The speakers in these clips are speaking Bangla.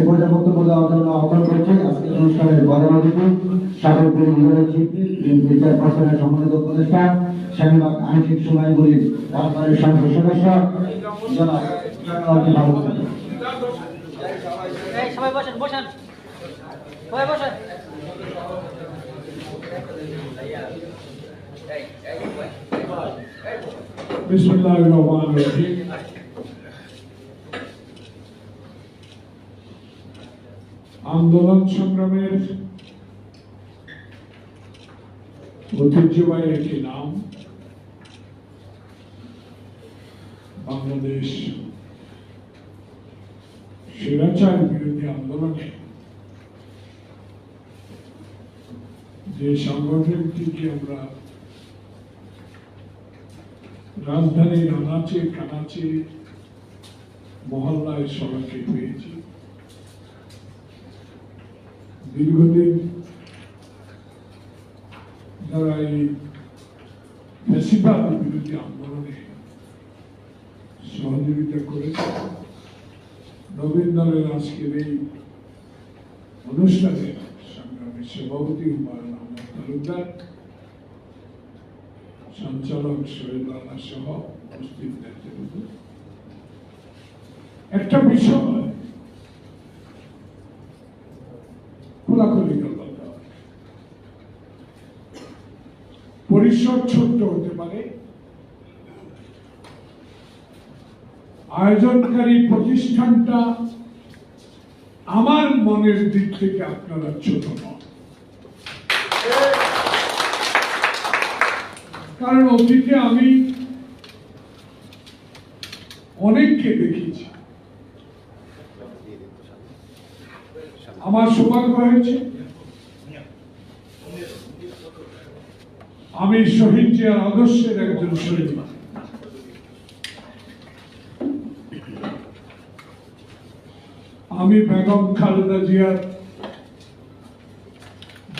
এ পর্যায়ে বক্তব্য দেওয়ার জন্য আহ্বান করছি। আজকে অনুষ্ঠানের প্রধান অতিথি সাবেক বিরোধী শিল্পী বিএনপি চেয়ারপারসনের সম্মানিত উপদেষ্টা শাহীনবাগ আংশিক সুমাইগুলি রাজবাড়ির সংসদ সদস্য জনাব সবাই বসেন বসেন। সবাই বসেন। বিসমুল্লাহ রহমান রহিম। আন্দোলন সংগ্রামের ঐতিহ্যবাহী একটি নাম বাংলাদেশ স্বৈরাচার বিরোধী আন্দোলনে যে সংগঠনটিকে আমরা রাজধানীর আনাচে কানাচে মহল্লায় সবাইকে পেয়েছি। দীর্ঘদিন যারা এই ফেসিবাদ বিরোধী আন্দোলনে সহযোগিতা করেছে নবীন দলের আজকের এই অনুষ্ঠানে সংগ্রামের সভাপতি হুমায়ুন আহমদ তালুকদার, সঞ্চালক শহীদ রানা সহ উপস্থিত একটা বিষয় খোলাখুলি পরিসর ছোট্ট হতে পারে। আয়োজনকারী প্রতিষ্ঠানটা আমার মনের দিক থেকে আপনারা ছোট নন। কারণ অতীতে আমি অনেককে দেখেছি আমার সৌভাগ্য হয়েছে। আমি শহীদ জিয়ার আদর্শের একজন শহীদ। আমি বেগম খালেদা জিয়ার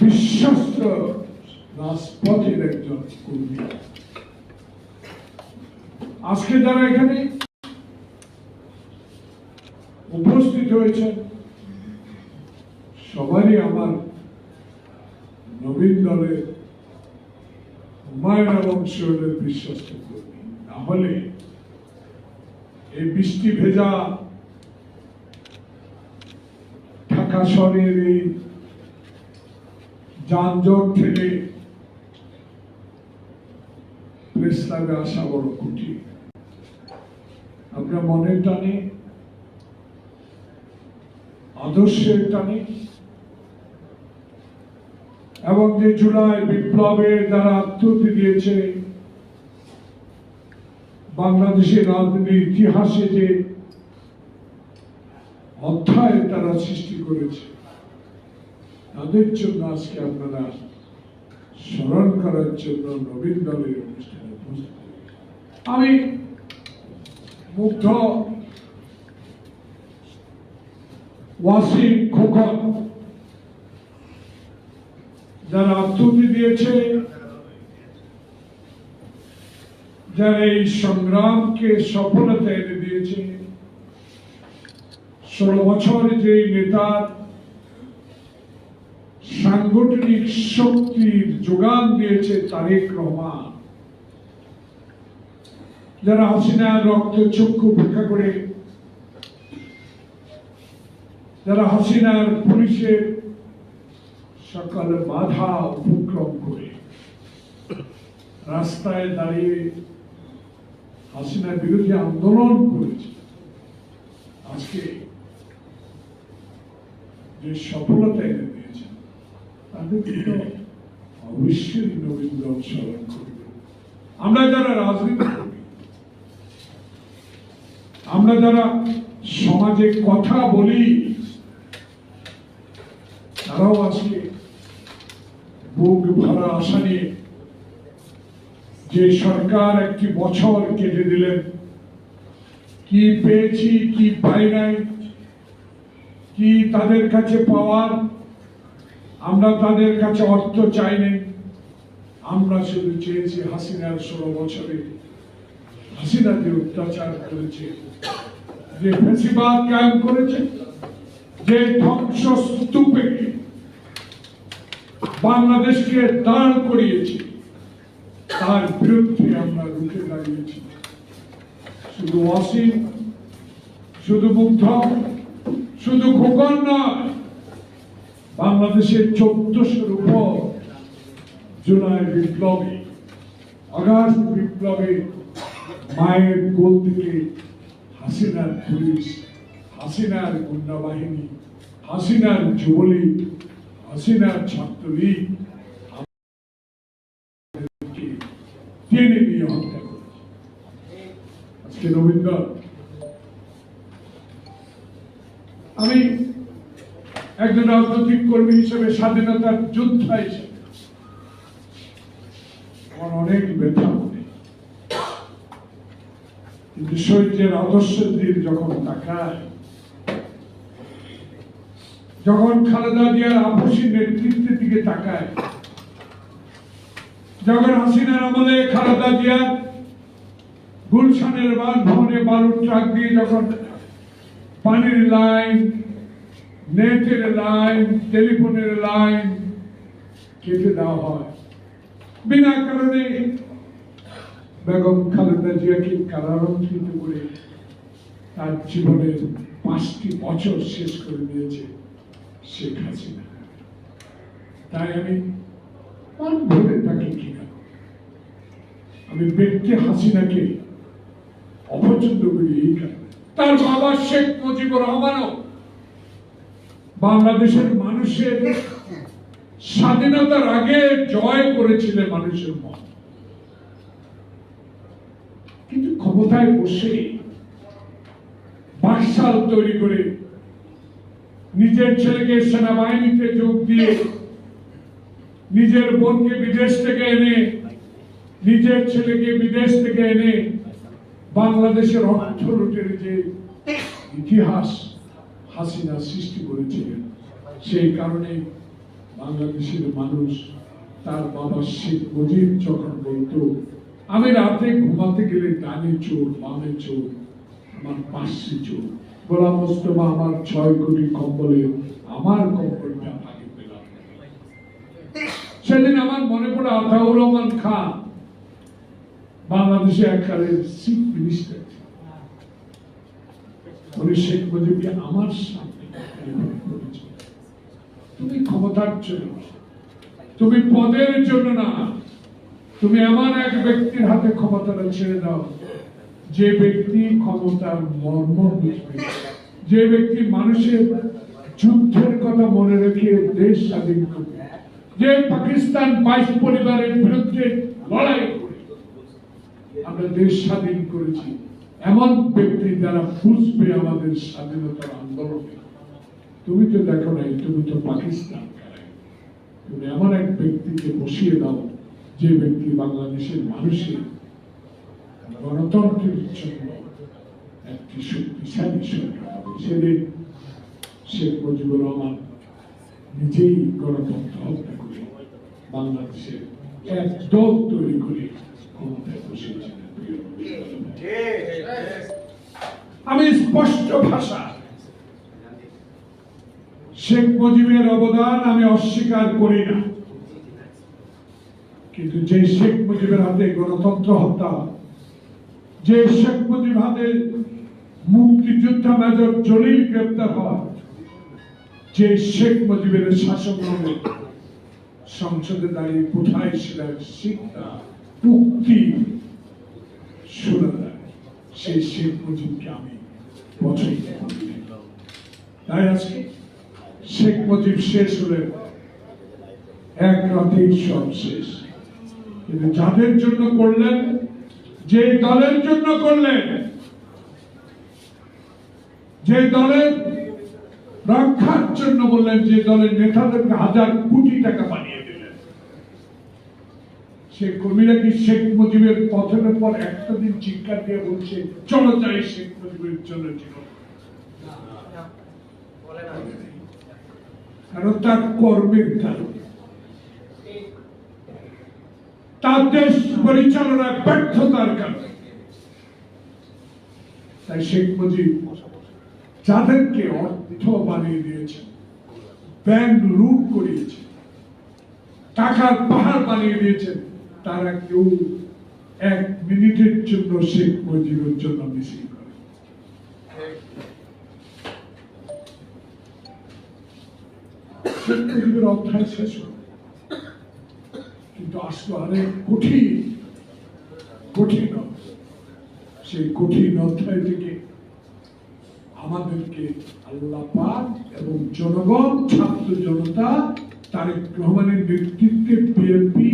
বিশ্বস্ত রাজপথের একজন কর্মী। আজকে যারা এখানে উপস্থিত হয়েছেন সবারই আমার নবীন দলের হুমায়ুন এবং শহীদের বিশ্বস্ত কর্মী না হলে এই বৃষ্টি ভেজা ঢাকা এই যানজট থেকে প্রেস ক্লাবে আসা বড় কঠিন। আপনার মনের টানে, আদর্শের টানে এবং যে জুলাই বিপ্লবে যারা আত্মহতি দিয়েছে, বাংলাদেশের রাজনীতির ইতিহাসে যে অধ্যায় তারা সৃষ্টি করেছে, তাদের জন্য আজকে আপনারা স্মরণ করার জন্য নবীন দলের অনুষ্ঠানে। আমি মুগ্ধ ওয়াসিম খোকন যারা আত্মহতি দিয়েছে, যারা এই সংগ্রামকে সফলতা এনে দিয়েছে, ষোলো বছর যে নেতার সাংগঠনিক শক্তির যোগান দিয়েছে তারেক রহমান। যারা হাসিনার রক্ত চক্ষু উপেক্ষা করে, যারা হাসিনার পুলিশের সকল বাধা উপক্রম করে। রাস্তায় দাঁড়িয়ে হাসিনার বিরুদ্ধে আন্দোলন করেছে। আজকে যে সফলতা এনে দিয়েছেন, তাদের তো অবশ্যই নবীন দল স্মরণ করবে। আমরা যারা রাজনীতি করি, আমরা যারা সমাজে কথা বলি, তারাও আজকে বুক ভরা আশা নিয়ে যে সরকার একটি বছর কেটে দিলেন। কি পেয়েছি, কি পাই নাই, কি তাদের কাছে পাওয়ার, আমরা তাদের কাছে অর্থ চাইনি। আমরা শুধু চেয়েছি হাসিনার ষোলো বছরে, হাসিনা যে অত্যাচার করেছে, যে ফেসিবাদ কায়েম করেছে, যে ধ্বংস স্তূপে বাংলাদেশকে দাঁড় করিয়েছে। তার বিরুদ্ধে আমরা রুখে দাঁড়িয়েছি। শুধু অসীম, শুধু মুগ্ধ, শুধু খোকন নয়, বাংলাদেশের চোদ্দশোর উপর জুলাই বিপ্লবে, অগাস্ট বিপ্লবে মায়ের গোল থেকে হাসিনার পুলিশ, হাসিনার গুন্ডা বাহিনী হাসিনার যুবলীগ হাসিনার ছাত্রলীগ আমি একজন রাজনৈতিক কর্মী হিসেবে স্বাধীনতার যোদ্ধা হিসেবে আমার অনেক ব্যথা কিন্তু শহীদের আদর্শের দিক যখন তাকায় যখন খালেদা জিয়ার আপসী নেতৃত্বের দিকে তাকায়, যখন হাসিনার আমলে খালেদা জিয়া গুলশানের বাসভবনে বালুর ট্রাক দিয়ে যখন পানির লাইন, নেটের লাইন, টেলিফোনের লাইন কেটে দেওয়া হয়, বিনা কারণে বেগম খালেদা জিয়াকে কারারক্ষিত করে তার জীবনের পাঁচটি বছর শেষ করে দিয়েছে। শেখ হাসিনা তাই আমি মন ভরে থাকি কিনা আমি ব্যক্তি হাসিনাকে অপছন্দ করি এই কারণে। তার বাবা শেখ মুজিবুর রহমানও বাংলাদেশের মানুষের স্বাধীনতার আগে জয় করেছিলেন মানুষের মন। কিন্তু ক্ষমতায় বসে বাকশাল তৈরি করে নিজের ছেলেকে সেনাবাহিনীতে যোগ দিয়ে নিজের বোনকে বিদেশ থেকে এনে, নিজের ছেলেকে বিদেশ থেকে এনে বাংলাদেশের অর্থ লুটের যে ইতিহাস হাসিনা সৃষ্টি করেছিলেন সেই কারণে বাংলাদেশের মানুষ তার বাবা শেখ মুজিব যখন বলতো, আমি রাতে ঘুমাতে গেলে ডানে চোর বামে চোর আমার পাশে চোর আমার ছয় কোটি কম্বলে, আমার কম্বলটা আগে পেলাম। সেদিন আমার মনে পড়ে আতাউর রহমান খান, বাংলাদেশে এককালে চিফ মিনিস্টার উনি শেখ মুজিবকে আমার সামনে তুমি ক্ষমতার জন্য তুমি পদের জন্য না, তুমি এমন এক ব্যক্তির হাতে ক্ষমতাটা ছেড়ে দাও যে ব্যক্তি ক্ষমতার মর্ম বুঝবে যে ব্যক্তি মানুষের যুদ্ধের কথা মনে রেখে দেশ স্বাধীন করবে যে পাকিস্তান বাইশ পরিবারের বিরুদ্ধে লড়াই করে, আমরা দেশ স্বাধীন করেছি এমন ব্যক্তি যারা বুঝবে আমাদের স্বাধীনতার আন্দোলনে তুমি তো দেখো নাই, তুমি তো পাকিস্তান। তুমি এমন এক ব্যক্তিকে বসিয়ে দাও, যে ব্যক্তি বাংলাদেশের মানুষের গণতন্ত্রের জন্য একটি শক্তিশালী সরকার হবে শেখ মুজিবুর রহমান নিজেই গণতন্ত্র হত্যা করে বাংলাদেশের এক তৈরি করে ক্ষমতায় বসেছিলেন। আমি স্পষ্ট ভাষা, শেখ মুজিবের অবদান আমি অস্বীকার করি না কিন্তু যে শেখ মুজিবের হাতে গণতন্ত্র হত্যা যে শেখ মুজিব মুক্তিযোদ্ধা মেজর জলিল গ্রেপ্তার হওয়া যে শেখ মুজিবের শাসন সংসদে দাঁড়িয়ে কোথায় ছিলেন শিক্ষা মুক্তি শোনা সেই শেখ মুজিবকে আমি পছন্দ তাই আজকে শেখ মুজিব শেষ হলেন এক রাতেই সব শেষ। কিন্তু যাদের জন্য করলেন যে দলের জন্য করলেন যে দলের রক্ষার জন্য বললেন যে দলের নেতাদেরকে হাজার কোটি টাকা বানিয়ে দিলেন। সে কর্মীরা কি শেখ মুজিবের পথনের পর একটা দিন চিৎকার দিয়ে বলছে চলো যাই শেখ মুজিবের জন্য জীবন কারণ তার কর্মের কারণে। তার দেশ পরিচালনায় ব্যর্থতার কারণে। তাই শেখ মুজিব যাদেরকে অর্থ বানিয়ে দিয়েছে, ব্যাংক লুট করিয়েছে, টাকার পাহাড় বানিয়ে দিয়েছেন তারা কেউ এক মিনিটের জন্য শেখ মুজিবের জন্য মিছিল করে। শেখ মুজিবের অধ্যায় শেষ হলো। কিন্তু অনেক কঠিন কঠিন সেই কঠিন অধ্যায় থেকে আমাদেরকে আল্লাহ এবং জনগণ, ছাত্র জনতা, তারেক রহমানের নেতৃত্বে বিএনপি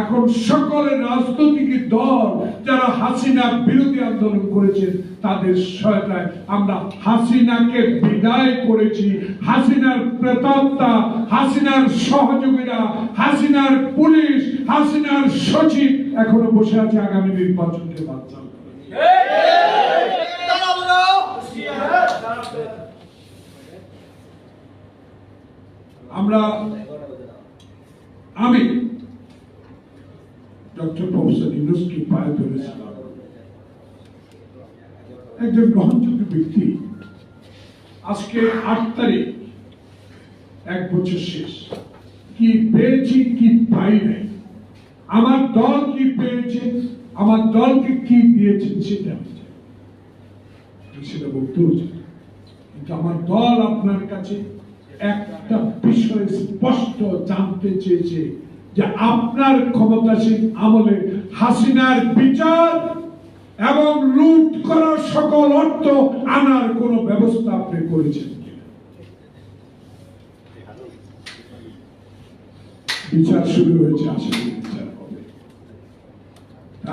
এখন সকলের রাজনৈতিক দল যারা হাসিনা বিরোধী আন্দোলন করেছেন তাদের সহায়তায় আমরা হাসিনাকে বিদায় করেছি। হাসিনার প্রেতাত্মা, হাসিনার সহযোগীরা, হাসিনার পুলিশ, হাসিনার সচিব এখনও বসে আছে আগামী নির্বাচনকে বাচ্চা আমরা, আমি ডক্টর প্রফেসর ইউনুসকে পায়ে ধরেছিলাম একজন গ্রহণযোগ্য ব্যক্তি। আজকে আট তারিখ, এক বছর শেষ। কি পেয়েছি, কি পাই নাই। আমার দল কি পেয়েছে, আমার দলকে কি দিয়েছে সেটা সেটা বলতেও চাই না। কিন্তু আমার দল আপনার কাছে একটা বিষয় স্পষ্ট জানতে চেয়েছে। যে আপনার ক্ষমতাসীন আমলে হাসিনার বিচার এবং লুট করার সকল অর্থ আনার কোন ব্যবস্থা আপনি করেছেন বিচার শুরু হয়েছে, আসলে বিচার হবে।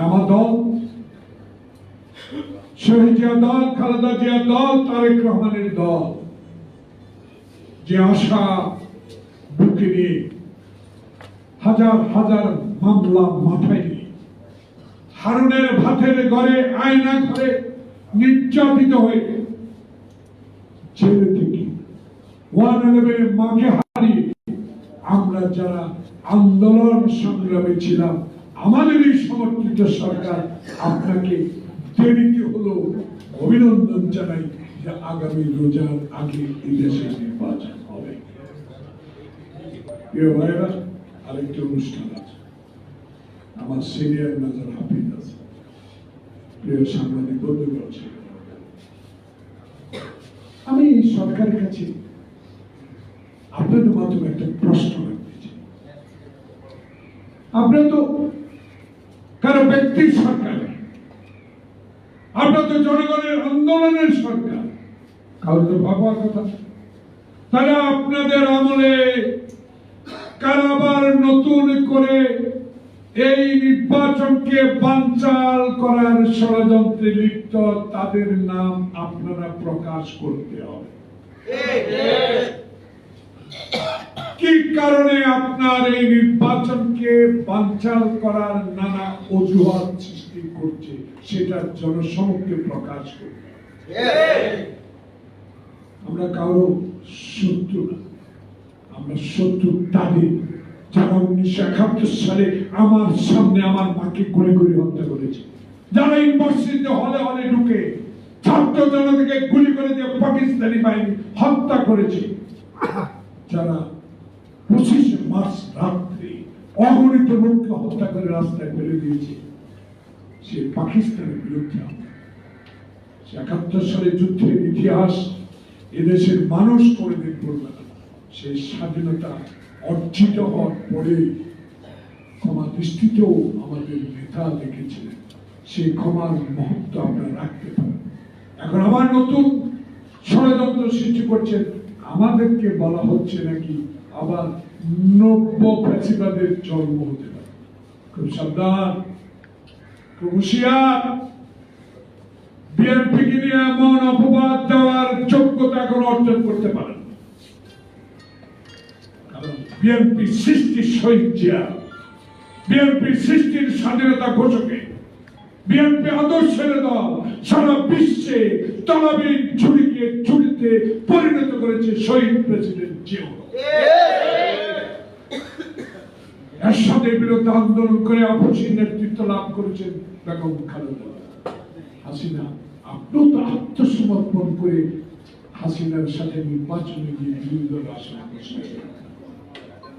আমার দল, শহীদ জিয়া দল, খালেদা জিয়া দল, তারেক রহমানের দল, যে আশা বুকে নিয়ে হাজার হাজার মামলা মাথায়। হারুনের ভাতের ঘরে আয়না ঘরে নির্যাতিত হয়ে ছেলে থেকে ওয়ান ইলেভেনের মাকে হারিয়ে আমরা যারা আন্দোলন সংগ্রামে ছিলাম, আমাদের এই সমর্থিত সরকার আপনাকে দেরিতে হলো? অভিনন্দন জানাই যে আগামী রোজার আগে এই নির্বাচন হবে। প্রিয় ভাইরা আরেকটি অনুষ্ঠান আছে। আমার সিনিয়র নজর হাফিজ আছে। প্রিয় সাংবাদিক বন্ধুগণ, আমি সরকারের কাছে আপনাদের মাধ্যমে একটা প্রশ্ন রাখতে তো কারও ব্যক্তির সরকার, আপনার তো জনগণের আন্দোলনের সরকার, কারও তো ভাবার কথা। তারা আপনাদের আমলে কারাবার নতুন করে এই নির্বাচনকে বানচাল করার ষড়যন্ত্রে লিপ্ত, তাদের নাম আপনারা প্রকাশ করতে হবে। কি কারণে আপনার এই নির্বাচনকে বানচাল করার নানা অজুহাত সৃষ্টি করছে, সেটা জনসমক্ষে প্রকাশ করতে আমরা কারও শত্রু না, আমরা শত্রু তাদের। যারা উনিশশো একাত্তর সালে আমার সামনে আমার মাকে গুলি করে হত্যা করেছে, যারা ইউনিভার্সিটিতে হলে হলে ঢুকে ছাত্র জনতাকে গুলি করে দিয়ে পাকিস্তানি বাহিনী হত্যা করেছে, যারা পঁচিশে মার্চ রাত্রে অগণিত লোককে হত্যা করে রাস্তায় ফেলে দিয়েছে, সে পাকিস্তানের বিরুদ্ধে একাত্তর সালে যুদ্ধের ইতিহাস এদেশের মানুষ কোনোদিন বলবে না, সেই স্বাধীনতা অর্জিত হওয়ার পরে ক্ষমা দৃষ্টিতেও আমাদের নেতা লিখেছিলেন সেই ক্ষমার মহত্ব আমরা রাখতে পারি। এখন আবার নতুন ষড়যন্ত্র সৃষ্টি করছেন। আমাদেরকে বলা হচ্ছে নাকি আবার নব্য ফ্যাসিবাদের জন্ম হতে পারে। খুব সাবধান। বিএনপিকে নিয়ে এমন অপবাদ দেওয়ার যোগ্যতা এখন অর্জন করতে। কারণ বিএনপি সৃষ্টির শহীদ জিয়া। বিএনপি সৃষ্টির স্বাধীনতা ঘোষকে। বিএনপি আদর্শের দল সারা বিশ্বে তলাবির ঝুড়িকে ঝুড়িতে পরিণত করেছে শহীদ প্রেসিডেন্ট জিয়া। এরশাদের বিরুদ্ধে আন্দোলন করে নেতৃত্ব লাভ করেছেন বেগম খালেদা। হাসিনা, আপনিও তো আত্মসমর্পণ করে হাসিনার সাথে নির্বাচনে গিয়ে আসনে বসে।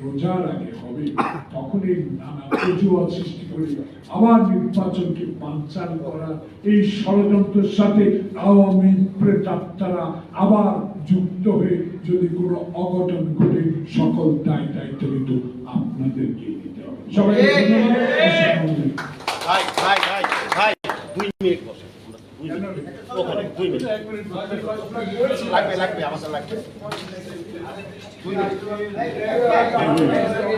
রোজার আগে হবে তখনই নানা অজুহাত সৃষ্টি করে আবার নির্বাচনকে বানচাল করা এই ষড়যন্ত্রের সাথে আওয়ামী প্রেতাত্মারা আবার যুক্ত হয়ে যদি কোনো অঘটন ঘটে সকল দায় দায়িত্ব কিন্তু আপনাদেরকে নিতে হবে। সবাই দুই মিনিট বসে ওখানে দুই মিনিট। লাগবে আমাদের লাগবে। দুই মিনিট। Thank you.